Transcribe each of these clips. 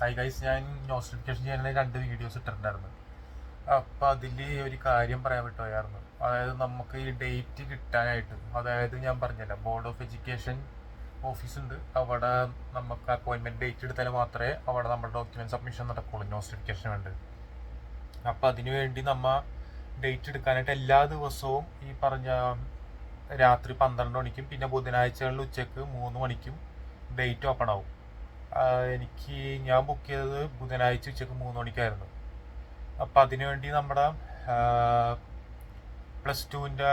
High guys ഞാൻ notification ചെയ്യാനുള്ള രണ്ട് വീഡിയോസ് ഇട്ടിട്ടുണ്ടായിരുന്നു. അപ്പോൾ അതിൽ ഒരു കാര്യം പറയാൻ വിട്ടുപോയായിരുന്നു അതായത് നമുക്ക് ഈ ഡേറ്റ് കിട്ടാനായിട്ട് അതായത് ഞാൻ പറഞ്ഞല്ലോ ബോർഡ് ഓഫ് എഡ്യൂക്കേഷൻ ഓഫീസ് ഉണ്ട്. അവിടെ നമുക്ക് അപ്പോയിൻമെന്റ് ഡേറ്റ് എടുത്താൽ മാത്രമേ അവിടെ നമ്മുടെ ഡോക്യുമെന്റ് സബ്മിഷൻ നടക്കുള്ളൂ നോട്ടിഫിക്കേഷൻ വേണ്ടി. അപ്പോൾ അതിനു വേണ്ടി നമ്മ ഡേറ്റ് എടുക്കാനായിട്ട് എല്ലാ ദിവസവും ഈ പറഞ്ഞ രാത്രി പന്ത്രണ്ട് മണിക്കും പിന്നെ ബുധനാഴ്ചകളിൽ ഉച്ചയ്ക്ക് മൂന്ന് മണിക്കും ഡേറ്റ് ഓപ്പൺ ആവും. എനിക്ക് ഞാൻ ബുക്ക് ചെയ്തത് ബുധനാഴ്ച ഉച്ചയ്ക്ക് മൂന്ന് മണിക്കായിരുന്നു. അപ്പം അതിനുവേണ്ടി നമ്മുടെ പ്ലസ് ടുവിന്റെ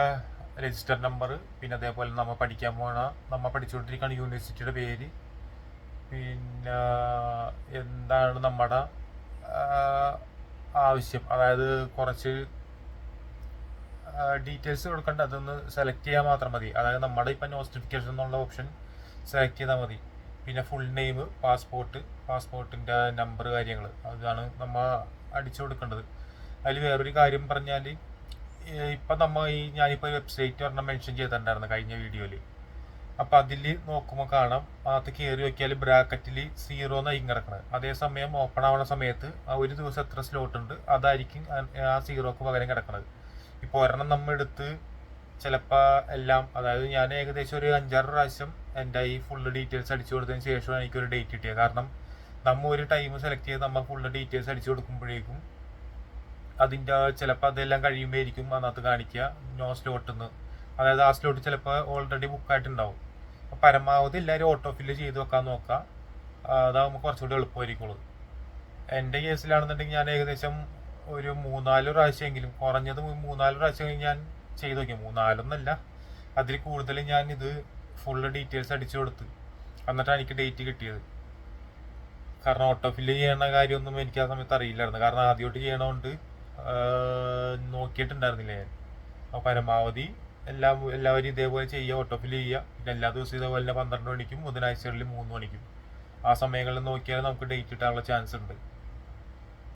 രജിസ്റ്റർ നമ്പർ പിന്നെ അതേപോലെ നമ്മൾ പഠിക്കാൻ പോണ നമ്മൾ പഠിച്ചുകൊണ്ടിരിക്കുന്ന യൂണിവേഴ്സിറ്റിയുടെ പേര് പിന്നെ എന്താണ് നമ്മുടെ ആവശ്യം. അതായത് കുറച്ച് ഡീറ്റെയിൽസ് കൊടുക്കേണ്ട. അതൊന്ന് സെലക്ട് ചെയ്യാൻ മാത്രം മതി. അതായത് നമ്മുടെ ഇപ്പം നോട്ടിഫിക്കേഷൻ എന്നുള്ള ഓപ്ഷൻ സെലക്ട് ചെയ്താൽ മതി. പിന്നെ ഫുൾ നെയിം പാസ്പോർട്ട് പാസ്പോർട്ടിന്റെ നമ്പർ കാര്യങ്ങൾ അതാണ് നമ്മൾ അടിച്ചു കൊടുക്കേണ്ടത്. അതിൽ വേറൊരു കാര്യം പറഞ്ഞാൽ ഇപ്പം നമ്മൾ ഈ ഞാനിപ്പോൾ വെബ്സൈറ്റ് പറഞ്ഞാൽ മെൻഷൻ ചെയ്തിട്ടുണ്ടായിരുന്നു കഴിഞ്ഞ വീഡിയോയിൽ അപ്പം അതിൽ നോക്കുമ്പോൾ കാണാം. അത് കയറി നോക്കിയാൽ ബ്രാക്കറ്റിൽ സീറോ എന്നായി കിടക്കണത് അതേസമയം ഓപ്പൺ ആവുന്ന സമയത്ത് ആ ഒരു ദിവസം എത്ര സ്ലോട്ട് ഉണ്ട് അതായിരിക്കും ആ- സീറോക്ക് പകരം കിടക്കുന്നത് ഇപ്പോൾ ഒരെണ്ണം നമ്മൾ എടുത്ത് ചിലപ്പോൾ എല്ലാം അതായത് ഞാൻ ഏകദേശം ഒരു അഞ്ചാറ് പ്രാവശ്യം എന്റെ ഈ ഫുള്ള് ഡീറ്റെയിൽസ് അടിച്ചു കൊടുത്തതിന് ശേഷമാണ് എനിക്കൊരു ഡേറ്റ് കിട്ടിയത്. കാരണം നമ്മൾ ഒരു ടൈം സെലക്ട് ചെയ്ത് നമ്മൾ ഫുള്ള് ഡീറ്റെയിൽസ് അടിച്ചു കൊടുക്കുമ്പോഴേക്കും അതിന്റെ ചിലപ്പോൾ അതെല്ലാം കഴിയുമ്പോഴായിരിക്കും അതിനകത്ത് കാണിക്കുക നോ സ്ലോട്ട് എന്ന് അതായത് ആ സ്ലോട്ട് ചിലപ്പോൾ ഓൾറെഡി ബുക്കായിട്ടുണ്ടാവും അപ്പോൾ പരമാവധി എല്ലാവരും ഓട്ടോ ഫില്ല് ചെയ്ത് വെക്കാൻ നോക്കുക. അതാകുമ്പോൾ കുറച്ചുകൂടി എളുപ്പമായിരിക്കുള്ളൂ. എന്റെ കേസിലാണെന്നുണ്ടെങ്കിൽ ഞാൻ ഏകദേശം ഒരു മൂന്നാൽ പ്രാവശ്യമെങ്കിലും കുറഞ്ഞത് മൂന്നാൽ പ്രാവശ്യമെങ്കിലും ഞാൻ ചെയ്ത് നോക്കി. മൂന്നാലൊന്നല്ല. അതിൽ കൂടുതൽ ഞാൻ ഇത് ഫുള്ള് ഡീറ്റെയിൽസ് അടിച്ചു കൊടുത്ത്. എന്നിട്ടാണ് എനിക്ക് ഡേറ്റ് കിട്ടിയത്. കാരണം ഓട്ടോ ഫില്ല് ചെയ്യണ കാര്യമൊന്നും എനിക്ക് ആ സമയത്ത് അറിയില്ലായിരുന്നു. കാരണം ആദ്യമായിട്ട് ചെയ്യണോണ്ട് നോക്കിയിട്ടുണ്ടായിരുന്നില്ല ഞാൻ. അപ്പോൾ പരമാവധി എല്ലാം എല്ലാവരും ഇതേപോലെ ചെയ്യുക ഓട്ടോ ഫില്ല് ചെയ്യുക. പിന്നെ എല്ലാ ദിവസവും ഇതേപോലെ പന്ത്രണ്ട് മണിക്കും ബുധനാഴ്ചകളിൽ മൂന്ന് മണിക്കും. ആ സമയങ്ങളിൽ നോക്കിയാൽ നമുക്ക് ഡേറ്റ് കിട്ടാനുള്ള ചാൻസ് ഉണ്ട്.